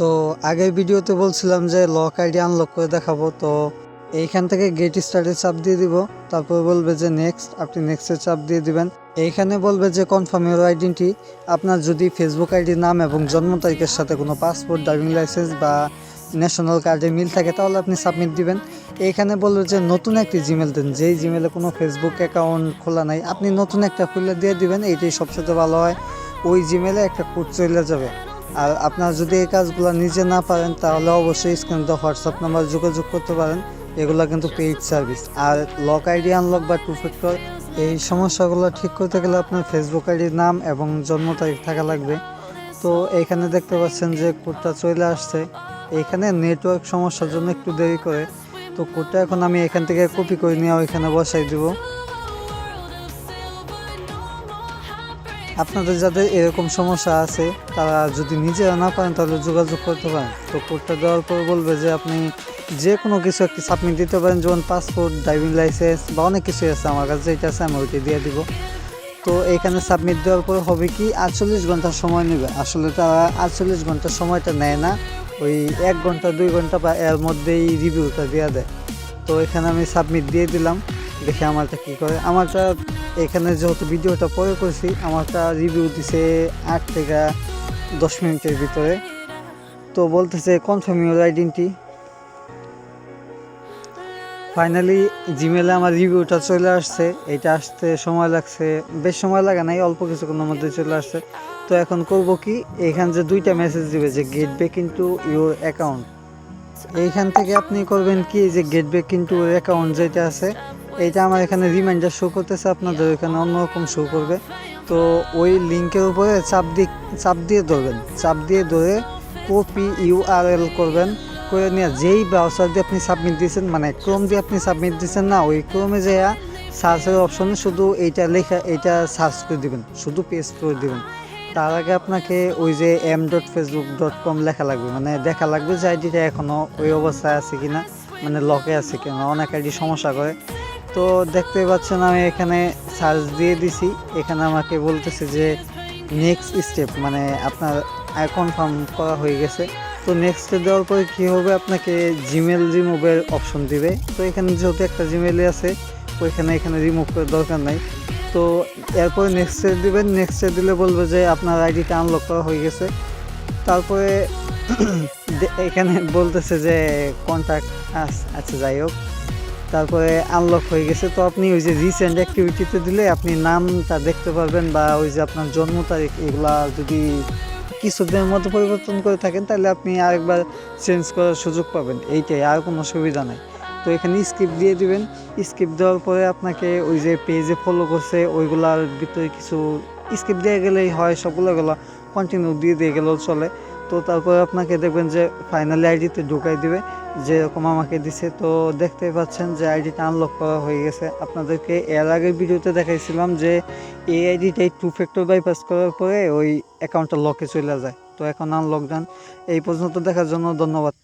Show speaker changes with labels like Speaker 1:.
Speaker 1: তো আগের ভিডিওতে বলছিলাম যে লক আইডি আনলক করে দেখাবো, তো এইখান থেকে গেট স্টার্টে চাপ দিয়ে দিব। তারপর বলবে যে নেক্সট আপনি নেক্সটে চাপ দিয়ে দিবেন। এইখানে বলবে যে কনফার্ম ইউর আইডেন্টি আপনার যদি ফেসবুক আইডি নাম এবং জন্ম তারিখের সাথে কোনো পাসপোর্ট ড্রাইভিং লাইসেন্স বা ন্যাশনাল কার্ডে মিল থাকে, তাহলে আপনি সাবমিট দিবেন। এইখানে বলবে যে নতুন একটি জিমেল দেন, যেই জিমেলে কোনো ফেসবুক অ্যাকাউন্ট খোলা নাই, আপনি নতুন একটা খুলে দিয়ে দিবেন, এইটাই সবচেয়ে ভালো হয়। ওই জিমেলে একটা কোড চলে যাবে। আর আপনার যদি এই কাজগুলো নিজে না পারেন, তাহলে অবশ্যই স্ক্রিন তো হোয়াটসঅ্যাপ নাম্বার যোগাযোগ করতে পারেন। এগুলো কিন্তু পেইড সার্ভিস আর লক আইডি আনলক বা টু ফ্যাক্টর এই সমস্যাগুলো ঠিক করতে গেলে আপনার ফেসবুক আইডির নাম এবং জন্ম তারিখ থাকা লাগবে। তো এখানে দেখতে পাচ্ছেন যে কোডটা চলে আসছে। এইখানে নেটওয়ার্ক সমস্যার জন্য একটু দেরি করে। তো কোডটা এখন আমি এখান থেকে কপি করে নিয়ে ওইখানে বসাই দিব। আপনাদের যাদের এরকম সমস্যা আছে, তারা যদি নিজেরা না পারেন তাহলে যোগাযোগ করতে পারেন। তো কোডটা দেওয়ার পর বলবে যে আপনি যে কোনো কিছু একটি সাবমিট দিতে পারেন, যেমন পাসপোর্ট ড্রাইভিং লাইসেন্স বা অনেক কিছুই আছে আমার কাছে, যেটা আছে আমি ওইটা দিয়ে দিব। তো এখানে সাবমিট দেওয়ার পর হবে কি, আটচল্লিশ ঘণ্টা সময় নেবে। আসলে তারা আটচল্লিশ ঘণ্টা সময়টা নেয় না, ওই এক ঘণ্টা, দুই ঘণ্টা বা এর মধ্যেই রিভিউটা দেওয়া দেয় তো এখানে আমি সাবমিট দিয়ে দিলাম। দেখে আমারটা কী করে? আমারটা এখানে যেহেতু ভিডিওটা পরে করছি, আমারটা রিভিউ দিছে আট থেকে দশ মিনিটের ভিতরে। তো বলতেছে কনফার্ম ইউর আইডেন্টি ফাইনালি জিমেলে আমার রিভিউটা চলে আসছে। এটা আসতে সময় লাগছে, বেশ সময় লাগে নাই, অল্প কিছুক্ষণের মধ্যে চলে আসছে। তো এখন করব কি, এখান যে দুইটা মেসেজ দিবে যে গেট ইন্টু ইউর অ্যাকাউন্ট এইখান থেকে আপনি করবেন কি, যে গেট ব্যাক ইন্টু অ্যাকাউন্ট যেটা আছে এইটা আমার এখানে রিমাইন্ডার শো করতেছে, আপনাদের এখানে অন্যরকম শো করবে। তো ওই লিঙ্কের উপরে চাপ দিয়ে চাপ দিয়ে ধরবেন। চাপ দিয়ে ধরে কপি ইউআরএল করবেন, করে নিয়ে যেই ব্রাউজার দিয়ে আপনি সাবমিট দিয়েছেন মানে ক্রোম দিয়ে আপনি সাবমিট দিয়েছেন না, ওই ক্রোমে যে সার্চের অপশনে শুধু এইটা লেখা, এইটা সার্চ করে দিবেন, শুধু পেস্ট করে দিবেন। তার আগে আপনাকে ওই যে M dot Facebook dot com লেখা লাগবে মানে দেখা লাগবে যে আইডিটা এখনও ওই অবস্থায় আছে কিনা মানে লকে আছে কিনা, অনেক আইডি সমস্যা করে। তো দেখতে পাচ্ছেন আমি এখানে সার্চ দিয়ে দিছি। এখানে আমাকে বলতেছে যে নেক্সট স্টেপ মানে আপনার কনফার্ম করা হয়ে গেছে। তো নেক্সটে দেওয়ার পরে কী হবে? আপনাকে জিমেল রিমুভের অপশন দিবে। তো এখানে যেহেতু একটা জিমেলে আছে, ওইখানে এখানে রিমুভ করার দরকার নাই। তো এরপরে নেক্সটে দিবেন। নেক্সটে দিলে বলবে যে আপনার আইডিটা আনলক করা হয়ে গেছে। তারপরে এখানে বলতেছে যে কন্ট্যাক্ট আচ্ছা যাই হোক। তারপরে আনলক হয়ে গেছে। তো আপনি ওই যে রিসেন্ট অ্যাক্টিভিটিতে দিলে আপনি নামটা দেখতে পারবেন বা ওই যে আপনার জন্ম তারিখ এগুলা যদি কিছুদিনের মধ্যে পরিবর্তন করে থাকেন, তাহলে আপনি আরেকবার চেঞ্জ করার সুযোগ পাবেন। এইটাই, আর কোনো সুবিধা নাই। তো এখানে স্কিপ দিয়ে দিবেন। স্কিপ দেওয়ার পরে আপনাকে ওই যে পেজে ফলো করছে, ওইগুলার ভিতরে কিছু স্কিপ দিয়ে গেলেই হয়, সবগুলো গেলো কন্টিনিউ দিয়ে দিয়ে গেলেও চলে। তো তারপর আপনাকে দেখবেন যে ফাইনালি আইডিতে ঢুকাই দিবে যেরকম আমাকে দিছে। তো দেখতে পাচ্ছেন যে আইডিটা আনলক করা হয়ে গেছে। আপনাদেরকে এর আগের ভিডিওতে দেখাইছিলাম যে এই আইডিটাই টু ফ্যাক্টর বাইপাস করার পরে ওই অ্যাকাউন্টটা লকে চলে যায়। তো এখন আনলক ডান এই পর্যন্ত দেখার জন্য ধন্যবাদ।